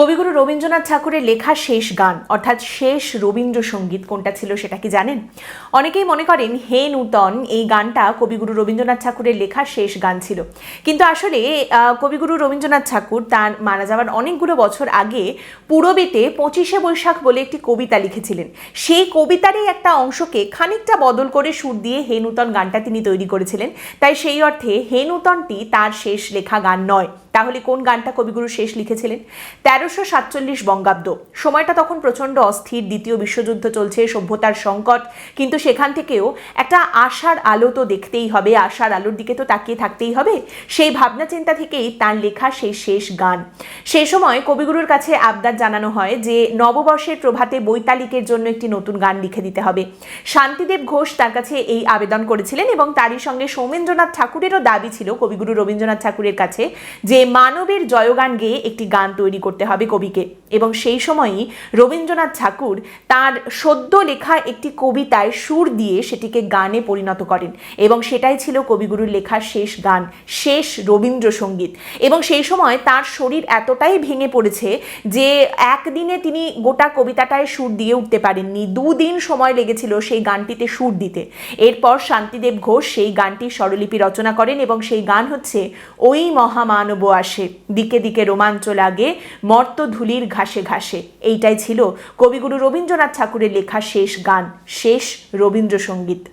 কবিগুরু রবীন্দ্রনাথ ঠাকুরের লেখা শেষ গান, অর্থাৎ শেষ রবীন্দ্রসঙ্গীত কোনটা ছিল সেটা কি জানেন? অনেকেই মনে করেন, হে নূতন, এই গানটা কবিগুরু রবীন্দ্রনাথ ঠাকুরের লেখা শেষ গান ছিল। কিন্তু আসলে কবিগুরু রবীন্দ্রনাথ ঠাকুর তার মারা যাওয়ার অনেকগুলো বছর আগে পূরবেতে পঁচিশে বৈশাখ বলে একটি কবিতা লিখেছিলেন। সেই কবিতারই একটা অংশকে খানিকটা বদল করে সুর দিয়ে হে নূতন গানটা তিনি তৈরি করেছিলেন। তাই সেই অর্থে হে নূতনটি তার শেষ লেখা গান নয়। তাহলে কোন গানটা কবিগুরু শেষ লিখেছিলেন? তেরোশো সাতচল্লিশ বঙ্গাব্দ। সময়টা তখন প্রচণ্ড অস্থির, দ্বিতীয় বিশ্বযুদ্ধ চলছে, সভ্যতার সংকট। কিন্তু সেখান থেকেও একটা আশার আলো তো দেখতেই হবে, আশার আলোর দিকে তো তাকিয়ে থাকতেই হবে। সেই ভাবনা চিন্তা থেকেই তার লেখা সেই শেষ গান। সেই সময় কবিগুরুর কাছে আবদার জানানো হয় যে, নববর্ষের প্রভাতে বৈতালিকের জন্য একটি নতুন গান লিখে দিতে হবে। শান্তিদেব ঘোষ তার কাছে এই আবেদন করেছিলেন এবং তারই সঙ্গে সৌমেন্দ্রনাথ ঠাকুরেরও দাবি ছিল, কবিগুরু রবীন্দ্রনাথ ঠাকুরের কাছে, যে মানবের জয়গান গেয়ে একটি গান তৈরি করতে হবে কবিকে। এবং সেই সময়ই রবীন্দ্রনাথ ঠাকুর তার সদ্য লেখা একটি কবিতায় সুর দিয়ে সেটিকে গানে পরিণত করেন। এবং সেটাই ছিল কবিগুরুর লেখা শেষ গান, শেষ রবীন্দ্রসঙ্গীত। এবং সেই সময় তার শরীর এতটাই ভেঙে পড়েছে যে একদিনে তিনি গোটা কবিতাটায় সুর দিয়ে উঠতে পারেননি। দুদিন সময় লেগেছিল সেই গানটিতে সুর দিতে। এরপর শান্তিদেব ঘোষ সেই গানটির স্বরলিপি রচনা করেন এবং সেই গান হচ্ছে, ওই মহামানব আসে। দিকে দিকে রোমাঞ্চ লাগে মর্ত ধুলির ঘাসে ঘাসে। এইটাই ছিল কবিগুরু রবীন্দ্রনাথ ঠাকুরের লেখা শেষ গান, শেষ রবীন্দ্রসঙ্গীত।